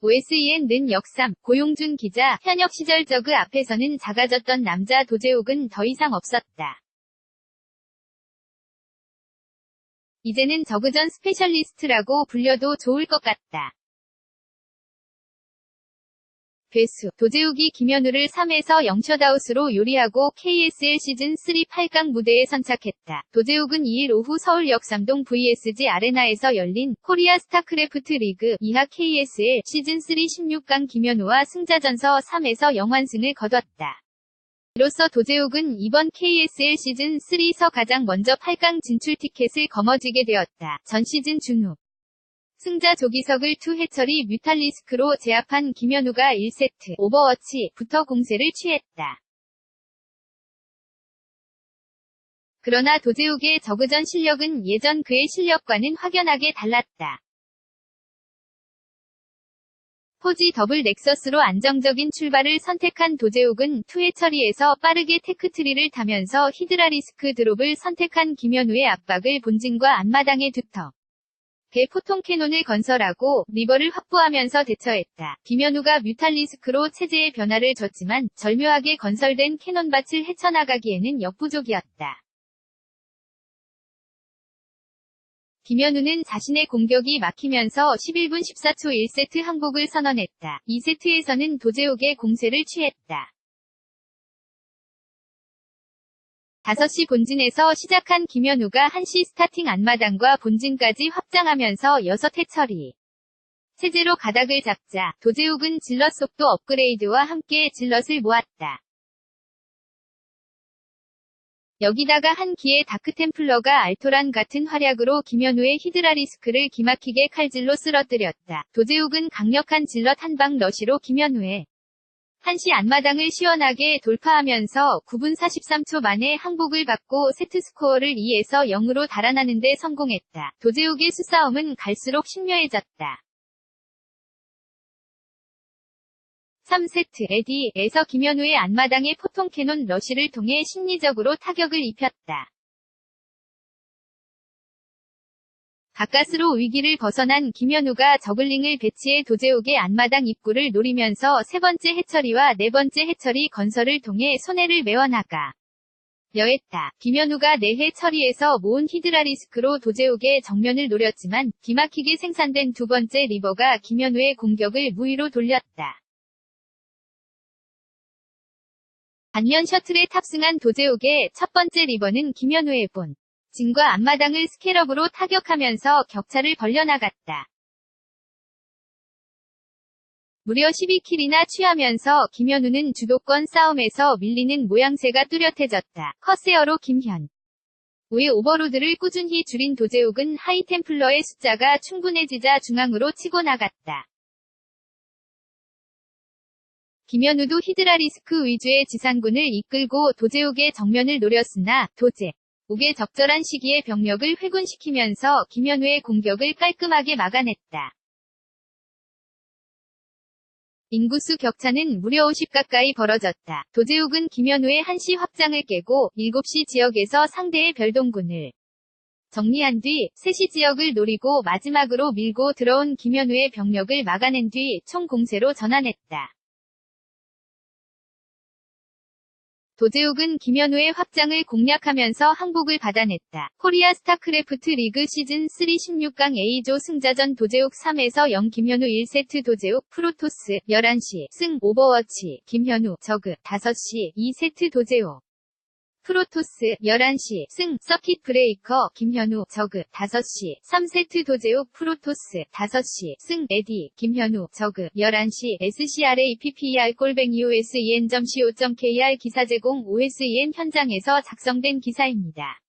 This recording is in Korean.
OSEN는 역삼, 고용준 기자, 현역 시절 저그 앞에서는 작아졌던 남자 도제욱은 더 이상 없었다. 이제는 저그전 스페셜리스트라고 불려도 좋을 것 같다. 배수, 도제욱이 김현우를 3에서 0 셧아웃으로 요리하고 KSL 시즌 3 8강 무대에 선착했다. 도제욱은 2일 오후 서울 역삼동 VSG 아레나에서 열린 코리아 스타크래프트 리그 2하 KSL 시즌 3 16강 김현우와 승자전서 3에서 0완승을 거뒀다. 이로써 도제욱은 이번 KSL 시즌3서 가장 먼저 8강 진출 티켓을 거머쥐게 되었다. 전 시즌 준후 승자 조기석을 투 해철이 뮤탈리스크로 제압한 김현우가 1세트 오버워치부터 공세를 취했다. 그러나 도제욱의 저그전 실력은 예전 그의 실력과는 확연하게 달랐다. 포지 더블 넥서스로 안정적인 출발을 선택한 도제욱은 투회 처리에서 빠르게 테크트리를 타면서 히드라리스크 드롭을 선택한 김현우의 압박을 본진과 앞마당에 두터 대포통 캐논을 건설하고 리버를 확보하면서 대처했다. 김현우가 뮤탈리스크로 체제의 변화를 줬지만 절묘하게 건설된 캐논밭을 헤쳐나가기에는 역부족이었다. 김현우는 자신의 공격이 막히면서 11분 14초 1세트 항복을 선언했다. 2세트에서는 도제욱의 공세를 취했다. 5시 본진에서 시작한 김현우가 1시 스타팅 안마당과 본진까지 확장하면서 6회 처리. 체제로 가닥을 잡자 도제욱은 질럿 속도 업그레이드와 함께 질럿을 모았다. 여기다가 한 기의 다크템플러가 알토란 같은 활약으로 김현우의 히드라리스크를 기막히게 칼질로 쓰러뜨렸다. 도제욱은 강력한 질럿 한방 러시로 김현우의 한시 앞마당을 시원하게 돌파하면서 9분 43초 만에 항복을 받고 세트 스코어를 2에서 0으로 달아나는 데 성공했다. 도제욱의 수싸움은 갈수록 신묘해졌다. 3세트 에디에서 김현우의 앞마당의 포통캐논 러시를 통해 심리적으로 타격을 입혔다. 가까스로 위기를 벗어난 김현우가 저글링을 배치해 도제욱의 앞마당 입구를 노리면서 세 번째 해처리와 네 번째 해처리 건설을 통해 손해를 메워나가 여했다. 김현우가 내해 처리에서 모은 히드라리스크로 도제욱의 정면을 노렸지만 기막히게 생산된 두 번째 리버가 김현우의 공격을 무위로 돌렸다. 반면 셔틀에 탑승한 도제욱의 첫 번째 리버는 김현우의 본 진과 앞마당을 스케럽으로 타격하면서 격차를 벌려나갔다. 무려 12킬이나 취하면서 김현우는 주도권 싸움에서 밀리는 모양새가 뚜렷해졌다. 커세어로 김현 우의 오버로드를 꾸준히 줄인 도제욱은 하이템플러의 숫자가 충분해지자 중앙으로 치고 나갔다. 김현우도 히드라 리스크 위주의 지상군을 이끌고 도제욱의 정면을 노렸으나 도제 옥의 적절한 시기에 병력을 회군시키면서 김현우의 공격을 깔끔하게 막아냈다. 인구수 격차는 무려 50 가까이 벌어졌다. 도제욱은 김현우의 한시 확장을 깨고 7시 지역에서 상대의 별동군을 정리한 뒤 3시 지역을 노리고 마지막으로 밀고 들어온 김현우의 병력을 막아낸 뒤 총공세로 전환했다. 도제욱은 김현우의 확장을 공략하면서 항복을 받아냈다. 코리아 스타크래프트 리그 시즌 3 16강 A조 승자전 도제욱 3에서 0 김현우 1세트 도제욱 프로토스 11시 승 오버워치 김현우 저그 5시 2세트 도제욱 프로토스 11시 승 서킷 브레이커 김현우 저그 5시 3세트 도제욱 프로토스 5시 승 에디 김현우 저그 11시 SCRAPPER 꼴뱅이 OSEN.co.kr 기사 제공 OSEN 현장에서 작성된 기사입니다.